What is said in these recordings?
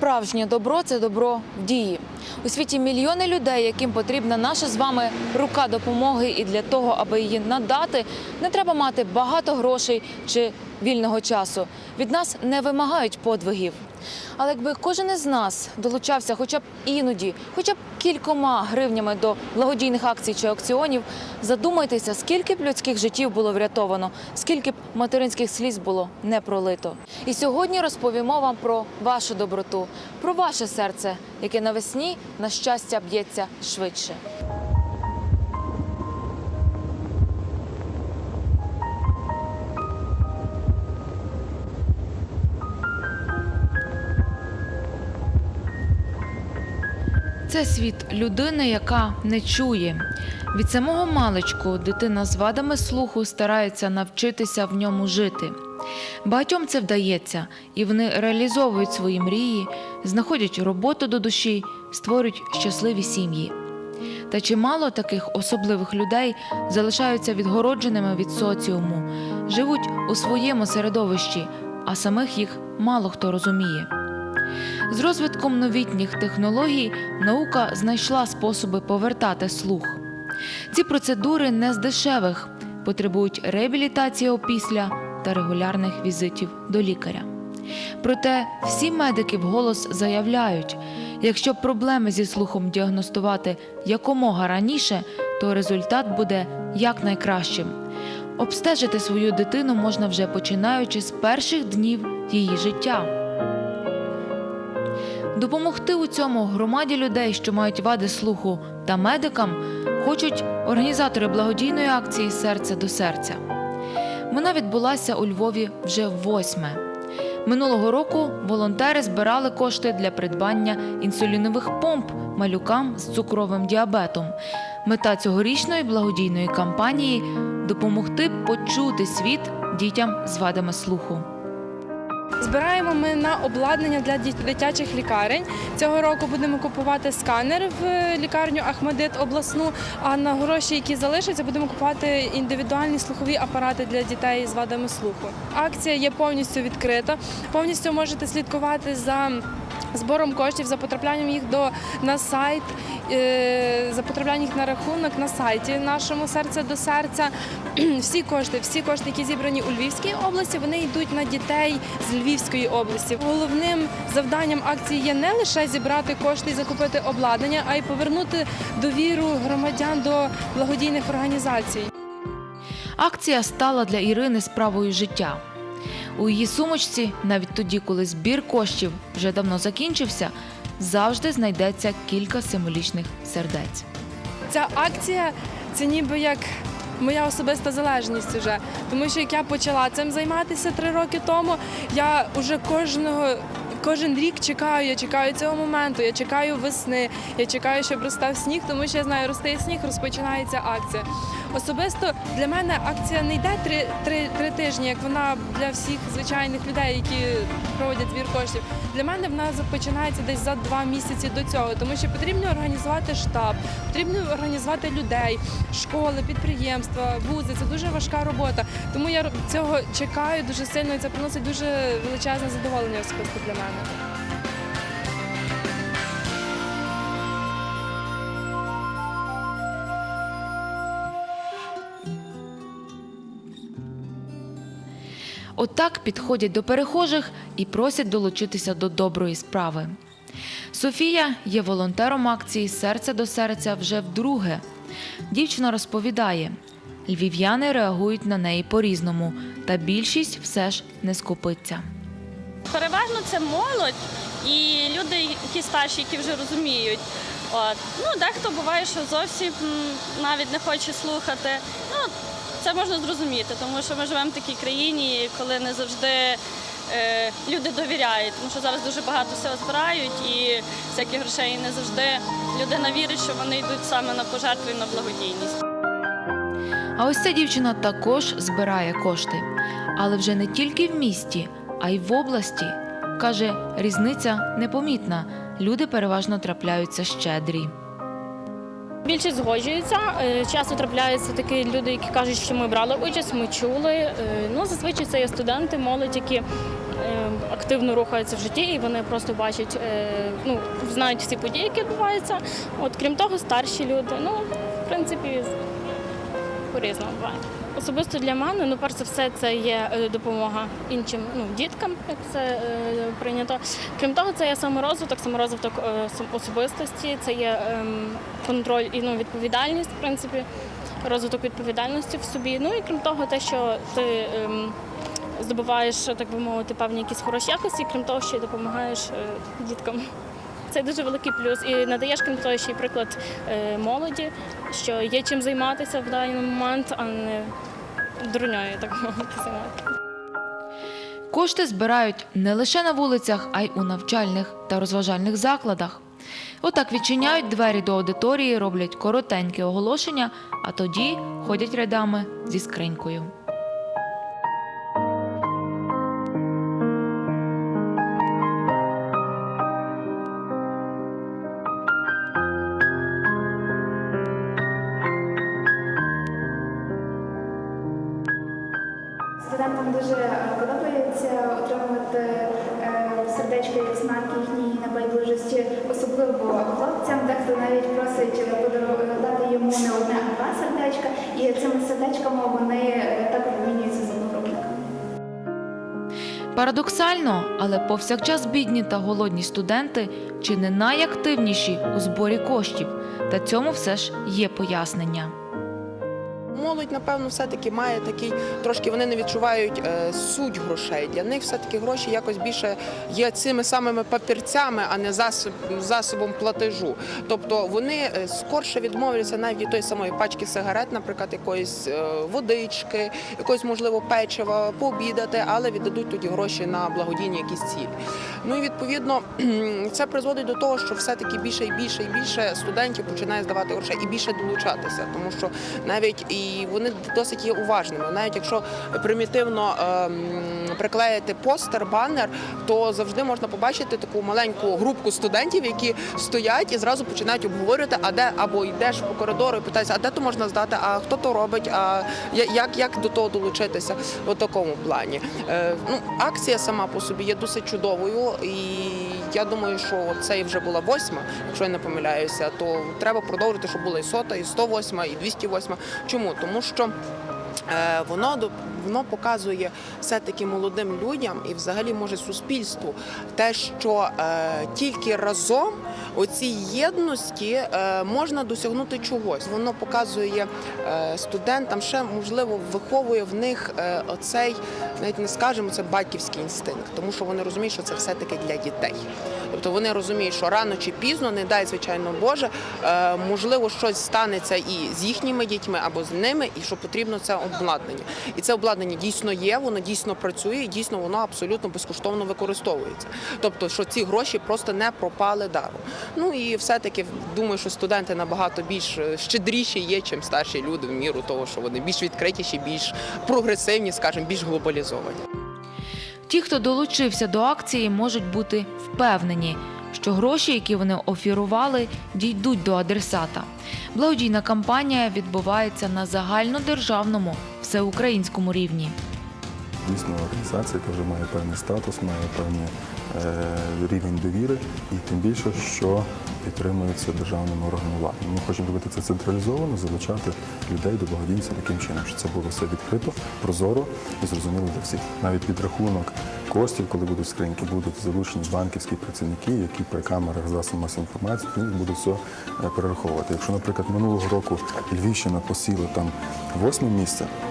Справжнє добро це добро в дії. У світі мільйони людей, яким потрібна наша з вами рука допомоги, і для того, аби її надати, не треба мати багато грошей чи вільного часу. Від нас не вимагають подвигів. Але якби кожен із нас долучався хоча б іноді, хоча б кількома гривнями до благодійних акцій чи аукціонів, задумайтеся, скільки б людських життів було врятовано, скільки б материнських сліз було не пролито. І сьогодні розповімо вам про вашу доброту, про ваше серце, яке навесні на щастя б'ється швидше. Це світ людини, яка не чує. Від самого маличку дитина з вадами слуху старається навчитися в ньому жити. Багатьом це вдається, і вони реалізовують свої мрії, знаходять роботу до душі, створюють щасливі сім'ї. Та чимало таких особливих людей залишаються відгородженими від соціуму, живуть у своєму середовищі, а самих їх мало хто розуміє. З розвитком новітніх технологій наука знайшла способи повертати слух. Ці процедури не з дешевих, потребують реабілітації опісля та регулярних візитів до лікаря. Проте всі медики вголос заявляють, якщо проблеми зі слухом діагностувати якомога раніше, то результат буде якнайкращим. Обстежити свою дитину можна вже починаючи з перших днів її життя. Допомогти у цьому громаді людей, що мають вади слуху, та медикам хочуть організатори благодійної акції Серце до серця. Вона відбулася у Львові вже восьме. Минулого року волонтери збирали кошти для придбання інсулінових помп малюкам з цукровим діабетом. Мета цьогорічної благодійної кампанії допомогти почути світ дітям з вадами слуху. Збираємо ми на обладнання для дитячих лікарень. Цього року будемо купувати сканер в лікарню Ахмадит обласну. А на гроші, які залишаться, будемо купувати індивідуальні слухові апарати для дітей з вадами слуху. Акція є повністю відкрита. Повністю можете слідкувати за. Збором коштів за потраплянням їх до на сайт, е, за потраплянням їх на рахунок на сайті нашому серце до серця. Всі кошти, всі кошти, які зібрані у Львівській області, вони йдуть на дітей з Львівської області. Головним завданням акції є не лише зібрати кошти і закупити обладнання, а й повернути довіру громадян до благодійних організацій. Акція стала для Ірини справою життя. У її сумочці, навіть тоді, коли збір коштів вже давно закінчився, завжди знайдеться кілька символічних сердець. Ця акція це ніби як моя особиста залежність уже. Тому що як я почала цим займатися три роки тому, я вже кожного. Кожен рік чекаю, я чекаю цього моменту, я чекаю весни, я чекаю, щоб розстав сніг, тому що я знаю, росте сніг, розпочинається акція. Особисто для мене акція не йде три, три, три тижні, як вона для всіх звичайних людей, які проводять збір коштів. Для мене вона починається десь за два місяці до цього, тому що потрібно організувати штаб, потрібно організувати людей, школи, підприємства, вузи. Це дуже важка робота. Тому я цього чекаю дуже сильно, і це приносить дуже величезне задоволення особисто для мене. Отак підходять до перехожих і просять долучитися до доброї справи. Софія є волонтером акції Серце до серця вже вдруге. Дівчина розповідає, львів'яни реагують на неї по-різному, та більшість все ж не скупиться. Переважно це молодь і люди, які старші, які вже розуміють. От. Ну, дехто буває, що зовсім навіть не хоче слухати. Ну, це можна зрозуміти, тому що ми живемо в такій країні, коли не завжди люди довіряють, тому що зараз дуже багато всього збирають і всяких грошей не завжди людина вірить, що вони йдуть саме на пожертви і на благодійність. А ось ця дівчина також збирає кошти, але вже не тільки в місті, а й в області. Каже, різниця непомітна. Люди переважно трапляються щедрі. Більшість згоджуються. Е, Часто трапляються такі люди, які кажуть, що ми брали участь, ми чули. Е, Ну, зазвичай це є студенти, молодь, які е, активно рухаються в житті, і вони просто бачать, е, ну знають всі події, які відбуваються. От крім того, старші люди. Ну, в принципі, по-різному буває. Особисто для мене, ну перш за все, це є е, допомога іншим ну, діткам, як це е, прийнято. Крім того, це є саморозвиток, саморозвиток е, особистості, це є ем, контроль і ну, відповідальність, в принципі, розвиток відповідальності в собі. Ну і крім того, те, що ти ем, здобуваєш, так би мовити, певні якісь хороші якості, крім того, що й допомагаєш е, діткам. Це дуже великий плюс. І надаєш крім того, ще й приклад е, молоді, що є чим займатися в даний момент, а не дурньою, так мовити, займатися. Кошти збирають не лише на вулицях, а й у навчальних та розважальних закладах. Отак відчиняють двері до аудиторії, роблять коротенькі оголошення, а тоді ходять рядами зі скринькою. Парадоксально, але повсякчас бідні та голодні студенти чи не найактивніші у зборі коштів. Та цьому все ж є пояснення. Молодь, напевно, все-таки має такий трошки вони не відчувають е, суть грошей. Для них все-таки гроші якось більше є цими самими папірцями, а не засоб, засобом платежу. Тобто вони е, скорше відмовляться навіть від тої самої пачки сигарет, наприклад, якоїсь е, водички, якогось можливо печива, пообідати, але віддадуть тоді гроші на благодійні якісь цілі. Ну і відповідно це призводить до того, що все-таки більше і більше і більше студентів починає здавати грошей і більше долучатися, тому що навіть і вони досить є уважними. Навіть якщо примітивно ем, приклеїти постер, банер, то завжди можна побачити таку маленьку групку студентів, які стоять і зразу починають обговорювати, а де або йдеш по коридору і питаєшся, а де то можна здати, а хто то робить, а як, як до того долучитися у такому плані. Е, ну, акція сама по собі є досить чудовою, і я думаю, що це вже була восьма, якщо я не помиляюся, то треба продовжити, щоб була і сота, і 108, і 208. Чому? Тому що воно до- воно показує все-таки молодим людям і взагалі може суспільству те, що е, тільки разом у цій єдності е, можна досягнути чогось. Воно показує е, студентам, ще можливо виховує в них е, оцей, навіть не скажемо, це батьківський інстинкт, тому що вони розуміють, що це все-таки для дітей. Тобто вони розуміють, що рано чи пізно, не дай звичайно Боже, е, можливо, щось станеться і з їхніми дітьми або з ними, і що потрібно це обладнання. І це обладнання дійсно є, воно дійсно працює, і дійсно воно абсолютно безкоштовно використовується. Тобто, що ці гроші просто не пропали даром. Ну і все-таки думаю, що студенти набагато більш е, щедріші є, чим старші люди в міру того, що вони більш відкритіші, більш прогресивні, скажімо, більш глобалізовані. Ті, хто долучився до акції, можуть бути впевнені, що гроші, які вони офірували, дійдуть до адресата. Благодійна кампанія відбувається на загальнодержавному всеукраїнському рівні. Дійсно, організація теж має певний статус, має певний е, рівень довіри, і тим більше, що підтримується державними органами влади. Ми хочемо робити це централізовано, залучати людей до благодійності таким чином, щоб це було все відкрито, прозоро і зрозуміло для всіх. Навіть підрахунок коштів, коли будуть скриньки, будуть залучені банківські працівники, які при камерах засобів масової інформації будуть все е, перераховувати. Якщо, наприклад, минулого року Львівщина посіла там восьме місце е,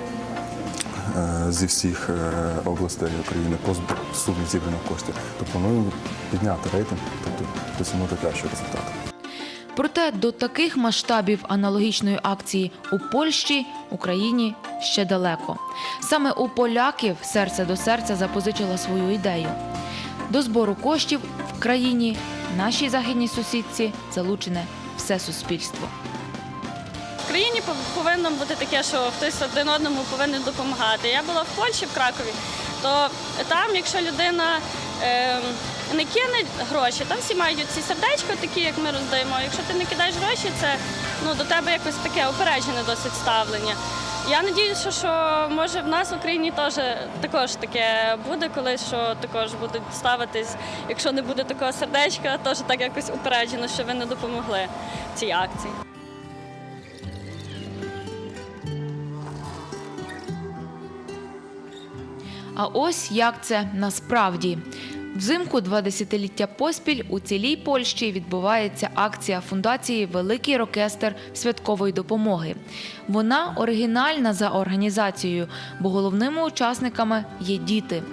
зі всіх е, областей України по сумі зібраних коштів, то плануємо підняти рейтинг, тобто досягнути кращого результату. Проте до таких масштабів аналогічної акції у Польщі Україні ще далеко. Саме у поляків серце до серця запозичила свою ідею. До збору коштів в країні нашій західній сусідці залучене все суспільство. В країні повинно бути таке, що хтось один одному повинен допомагати. Я була в Польщі, в Кракові, то там, якщо людина ем, не кине гроші, там всі мають ці сердечка, такі, як ми роздаємо. Якщо ти не кидаєш гроші, це ну, до тебе якось таке опереджене досить ставлення. Я надіюся, що може в нас в Україні теж також таке буде, колись що також будуть ставитись, якщо не буде такого сердечка, теж так якось упереджено, що ви не допомогли цій акції. А ось як це насправді. Взимку два десятиліття поспіль у цілій Польщі відбувається акція фундації Великий оркестр святкової допомоги. Вона оригінальна за організацією, бо головними учасниками є діти.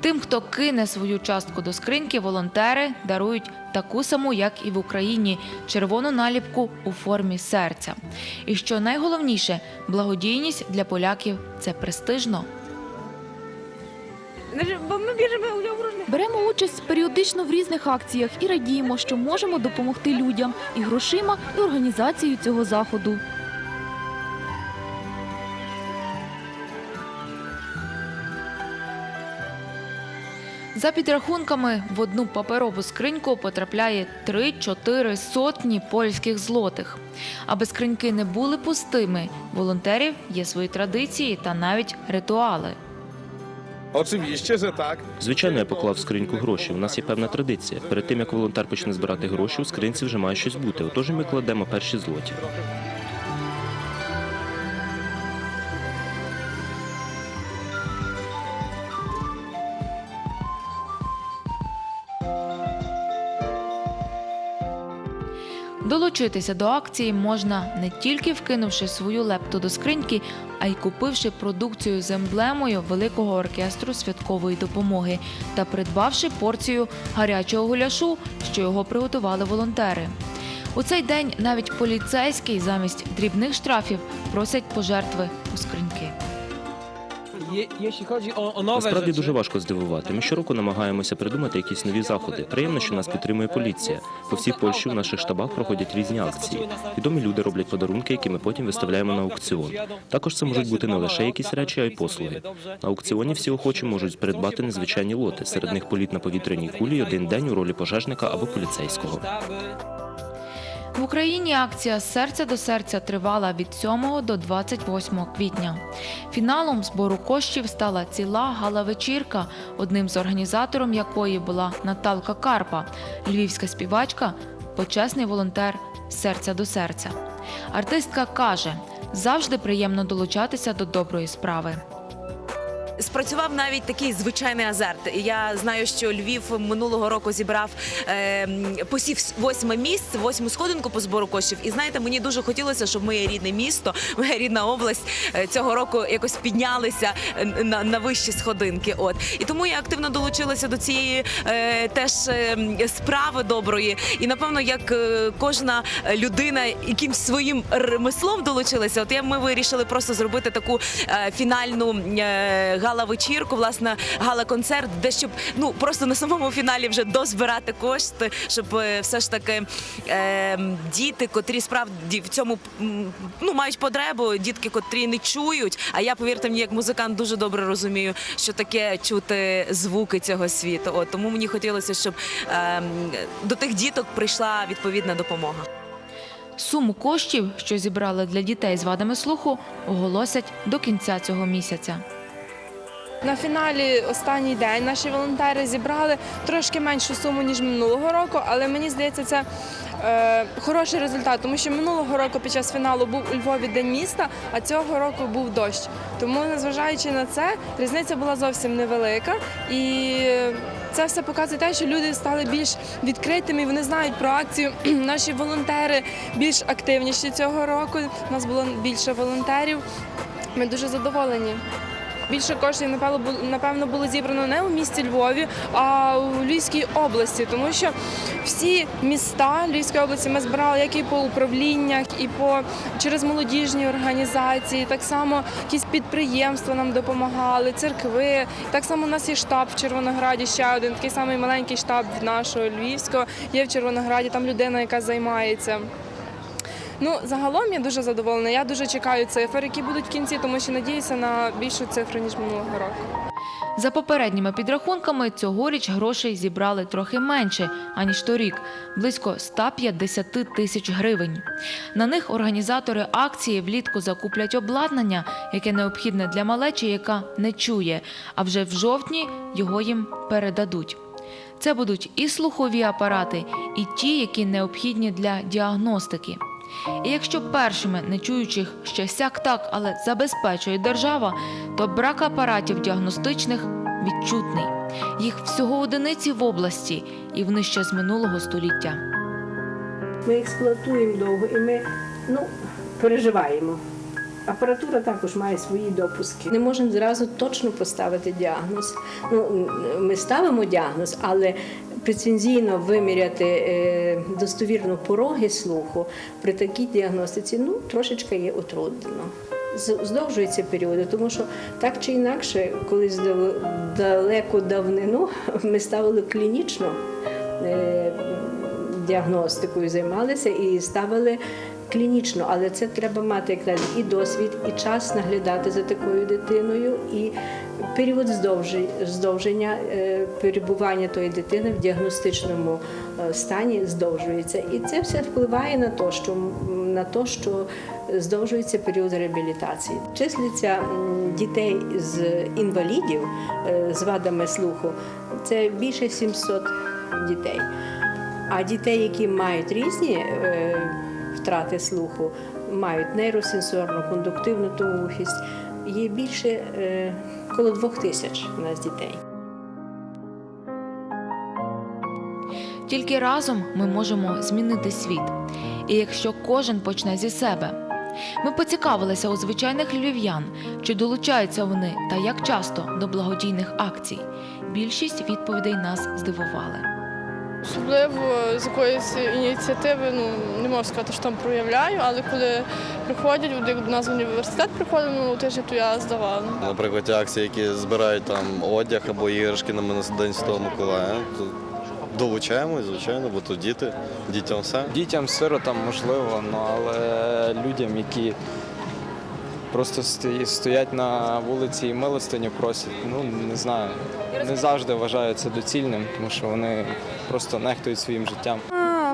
Тим, хто кине свою частку до скриньки, волонтери дарують таку саму, як і в Україні, червону наліпку у формі серця. І що найголовніше, благодійність для поляків це престижно. Беремо участь періодично в різних акціях і радіємо, що можемо допомогти людям і грошима, і організацією цього заходу. За підрахунками, в одну паперову скриньку потрапляє 3-4 сотні польських злотих. Аби скриньки не були пустими, волонтерів є свої традиції та навіть ритуали. Oczywiście, że tak. Звичайно, я поклав в скриньку гроші. У нас є певна традиція. Перед тим як волонтер почне збирати гроші, у скринці вже має щось бути. Отож ми кладемо перші злоті. Долучитися до акції можна не тільки вкинувши свою лепту до скриньки, а й купивши продукцію з емблемою великого оркестру святкової допомоги та придбавши порцію гарячого гуляшу, що його приготували волонтери. У цей день навіть поліцейський замість дрібних штрафів просять пожертви у скриньки. Je, jeśli chodzi o, o nowe Насправді rzeczy, дуже важко здивувати. Ми щороку намагаємося придумати якісь нові заходи. Приємно, що нас підтримує поліція. По всій Польщі в наших штабах проходять різні акції. Відомі люди роблять подарунки, які ми потім виставляємо на аукціон. Також це можуть бути не лише якісь речі, а й послуги. На аукціоні всі охочі можуть придбати незвичайні лоти. Серед них політ на повітряній кулі, один день у ролі пожежника або поліцейського. В Україні акція з серця до серця тривала від 7 до 28 квітня. Фіналом збору коштів стала ціла гала-вечірка, одним з організатором якої була Наталка Карпа, львівська співачка, почесний волонтер серця до серця. Артистка каже, завжди приємно долучатися до доброї справи. Спрацював навіть такий звичайний азарт. Я знаю, що Львів минулого року зібрав е, посів восьме місце, восьму сходинку по збору коштів. І знаєте, мені дуже хотілося, щоб моє рідне місто, моя рідна область е, цього року якось піднялися е, на, на вищі сходинки. От і тому я активно долучилася до цієї е, теж е, справи доброї. І напевно, як е, кожна людина якимсь своїм ремеслом долучилася, от я ми вирішили просто зробити таку е, фінальну е, гала-вечірку, власне, гала-концерт, де щоб ну просто на самому фіналі вже дозбирати кошти, щоб е, все ж таки е, діти, котрі справді в цьому ну мають потребу, дітки, котрі не чують. А я повірте мені, як музикант дуже добре розумію, що таке чути звуки цього світу. От тому мені хотілося, щоб е, до тих діток прийшла відповідна допомога. Суму коштів, що зібрали для дітей з вадами слуху, оголосять до кінця цього місяця. На фіналі останній день наші волонтери зібрали трошки меншу суму ніж минулого року, але мені здається, це е, хороший результат, тому що минулого року під час фіналу був у Львові день міста, а цього року був дощ. Тому, незважаючи на це, різниця була зовсім невелика. І це все показує те, що люди стали більш відкритими, вони знають про акцію. Наші волонтери більш активніші цього року. У нас було більше волонтерів. Ми дуже задоволені. Більше коштів напевно було зібрано не у місті Львові, а у Львівській області, тому що всі міста Львівської області ми збирали як і по управліннях, і по через молодіжні організації. Так само якісь підприємства нам допомагали, церкви. Так само у нас є штаб в Червонограді. Ще один такий самий маленький штаб нашого Львівського. Є в Червонограді. Там людина, яка займається. Ну, загалом я дуже задоволена. Я дуже чекаю цифр, які будуть в кінці, тому що надіюся на більшу цифру ніж минулого року. За попередніми підрахунками, цьогоріч грошей зібрали трохи менше, аніж торік – близько 150 тисяч гривень. На них організатори акції влітку закуплять обладнання, яке необхідне для малечі, яка не чує, а вже в жовтні його їм передадуть. Це будуть і слухові апарати, і ті, які необхідні для діагностики. І якщо першими нечуючих ще сяк так, але забезпечує держава, то брак апаратів діагностичних відчутний. Їх всього одиниці в області, і вони ще з минулого століття. Ми експлуатуємо довго і ми ну, переживаємо. Апаратура також має свої допуски. Не можемо зразу точно поставити діагноз. Ну, ми ставимо діагноз, але прецензійно виміряти е, достовірно пороги слуху при такій діагностиці ну, трошечки є утруднено. Здовжуються періоди, тому що так чи інакше, колись далеко давнину ми ставили клінічно е, діагностикою займалися і ставили клінічно, але це треба мати якраз і досвід, і час наглядати за такою дитиною, і період здовження е, перебування тої дитини в діагностичному е, стані здовжується. І це все впливає на те, що на те, що здовжується період реабілітації. Числиться дітей з інвалідів е, з вадами слуху. Це більше 700 дітей. А дітей, які мають різні е, втрати слуху, мають нейросенсорну, кондуктивну тугоухість, є більше коло двох тисяч у нас дітей. Тільки разом ми можемо змінити світ. І якщо кожен почне зі себе. Ми поцікавилися у звичайних львів'ян, чи долучаються вони та як часто до благодійних акцій. Більшість відповідей нас здивували. Особливо з якоїсь ініціативи, ну не можу сказати, що там проявляю, але коли приходять, як до нас в університет приходив минулого тижня, то я здавала. Наприклад, ті акції, які збирають там одяг або іграшки на мене День Святого Миколая, то долучаємось, звичайно, бо то діти, дітям все. Дітям, сиротам можливо, ну, але людям, які просто сто- стоять на вулиці і милостиню просять, ну не знаю. Не завжди вважаю це доцільним, тому що вони просто нехтують своїм життям.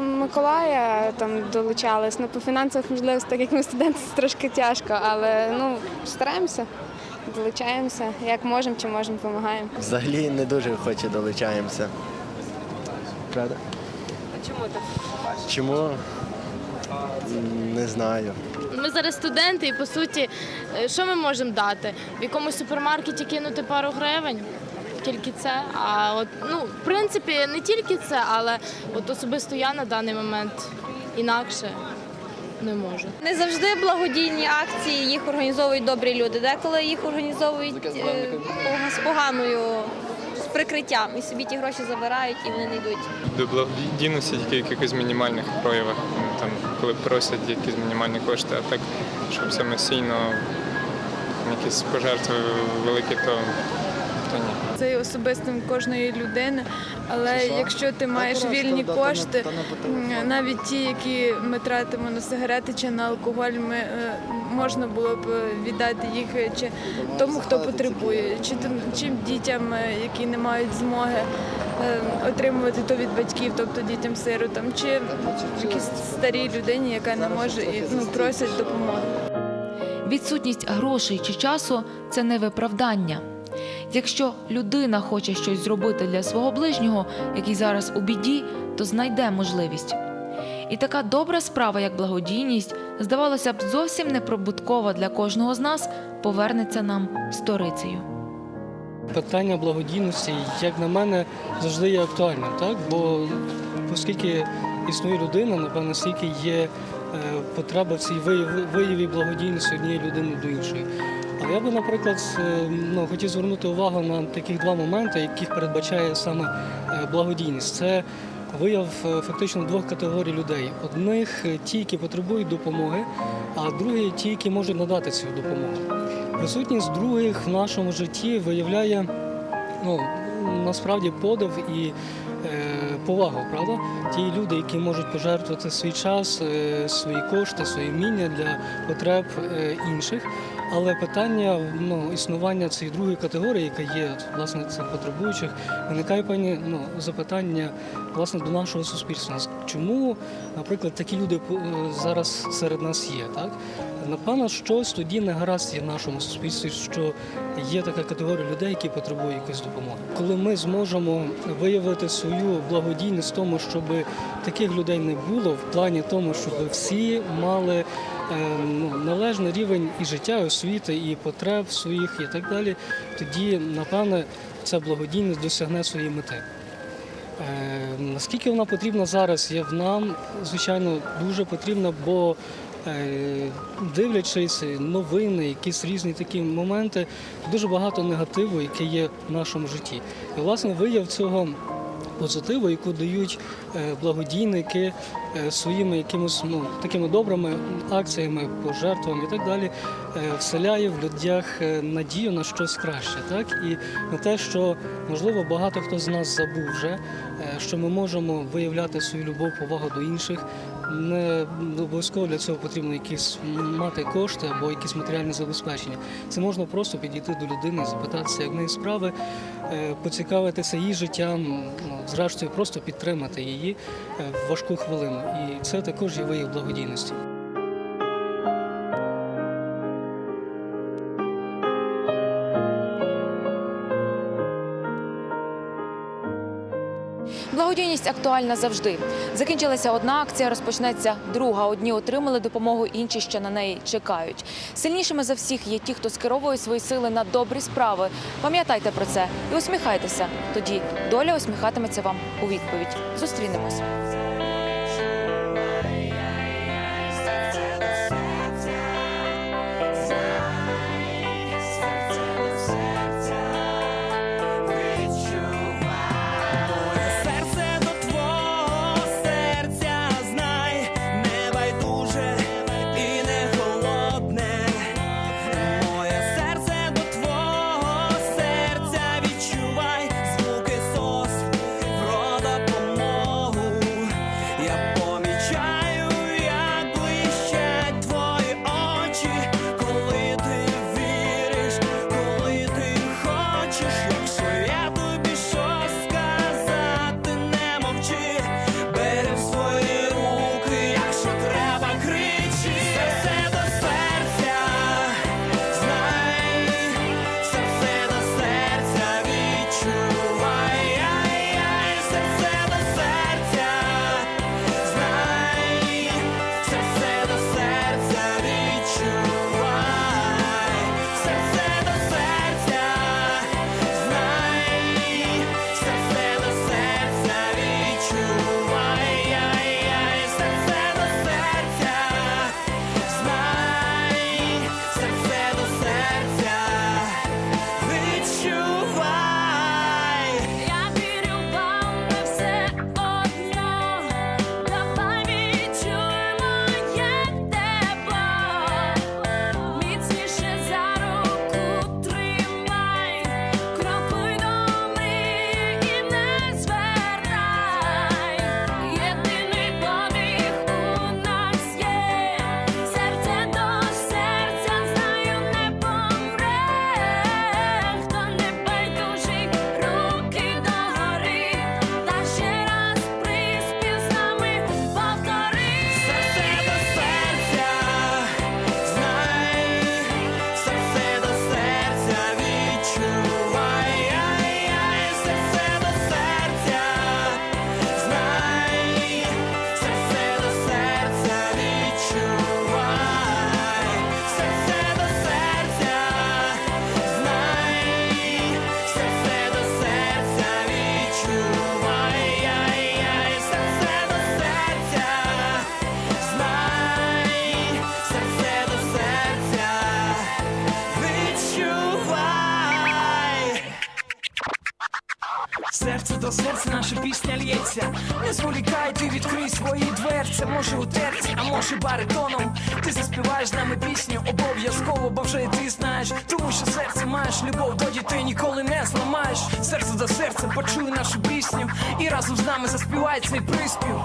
Миколая там долучались, ну по фінансових можливостях, так як ми студенти, це трошки тяжко, але ну стараємося, долучаємося, як можемо, чи можемо, допомагаємо. Взагалі не дуже охоче долучаємося. Правда? А чому так? Чому? Не знаю. Ми зараз студенти, і по суті, е, що ми можемо дати? В якомусь супермаркеті кинути пару гривень. Тільки це. А от ну, в принципі, не тільки це, але от особисто я на даний момент інакше не можу. Не завжди благодійні акції їх організовують добрі люди. Деколи їх організовують е, з поганою прикриттям і собі ті гроші забирають і вони не йдуть. До благодійності тільки в якихось мінімальних проявах, ну, там, коли просять якісь мінімальні кошти, а так, щоб самостійно якісь пожертви великі, то, то ні. Це є особистим кожної людини, але якщо ти маєш вільні кошти, навіть ті, які ми тратимо на сигарети чи на алкоголь, ми е, можна було б віддати їх е, чи тому, хто потребує, чи чим дітям, е, які не мають змоги е, отримувати то від батьків, тобто дітям-сиротам, чи якійсь старій людині, яка не може і ну, просять допомоги. Відсутність грошей чи часу це не виправдання. Якщо людина хоче щось зробити для свого ближнього, який зараз у біді, то знайде можливість. І така добра справа, як благодійність, здавалося б, зовсім неприбуткова для кожного з нас, повернеться нам сторицею. Питання благодійності, як на мене, завжди є актуальним, так? Бо оскільки існує людина, напевно, стільки є е, потреба в цій вияві благодійності однієї людини до іншої. Але я би, наприклад, е, ну, хотів звернути увагу на таких два моменти, яких передбачає саме е, благодійність. Це вияв е, фактично двох категорій людей. Одних е, ті, які потребують допомоги, а другі ті, які можуть надати цю допомогу. Присутність других в нашому житті виявляє ну, насправді подив і повагу, правда? Ті люди, які можуть пожертвувати свій час, е, свої кошти, свої вміння для потреб е, інших. Але питання ну, існування цієї другої категорії, яка є власне цих потребуючих, виникає певні ну, запитання власне до нашого суспільства. Чому, наприклад, такі люди е, зараз серед нас є? Так напевно, щось тоді не гаразд є в нашому суспільстві, що є така категорія людей, які потребують якоїсь допомоги. Коли ми зможемо виявити свою благодійність в тому, щоб таких людей не було, в плані тому, щоб всі мали е, ну, належний рівень і життя, і освіти, і потреб своїх, і так далі, тоді, напевне, ця благодійність досягне своєї мети. Е, Наскільки вона потрібна зараз, є в нам, звичайно, дуже потрібна, бо дивлячись новини, якісь різні такі моменти, дуже багато негативу, яке є в нашому житті. І, власне, вияв цього позитиву, яку дають е, благодійники е, своїми якимось ну, такими добрими акціями, пожертвами і так далі, е, вселяє в людях е, надію на щось краще. Так? І на те, що можливо багато хто з нас забув вже, е, що ми можемо виявляти свою любов, повагу до інших. Не обов'язково для цього потрібно якісь мати кошти або якісь матеріальне забезпечення. Це можна просто підійти до людини, запитатися, як в неї справи, е, поцікавитися її життям, ну, зрештою, просто підтримати її е, в важку хвилину. І це також є вияв благодійності. Благодійність актуальна завжди. Закінчилася одна акція, розпочнеться друга. Одні отримали допомогу, інші ще на неї чекають. Сильнішими за всіх є ті, хто скеровує свої сили на добрі справи. Пам'ятайте про це і усміхайтеся. Тоді доля усміхатиметься вам у відповідь. Зустрінемось. Ти з нами пісню обов'язково, бо вже і ти знаєш. Тому що серце маєш любов до дітей ніколи не зламаєш. Серце до серця почуй нашу пісню і разом з нами заспівай цей приспів.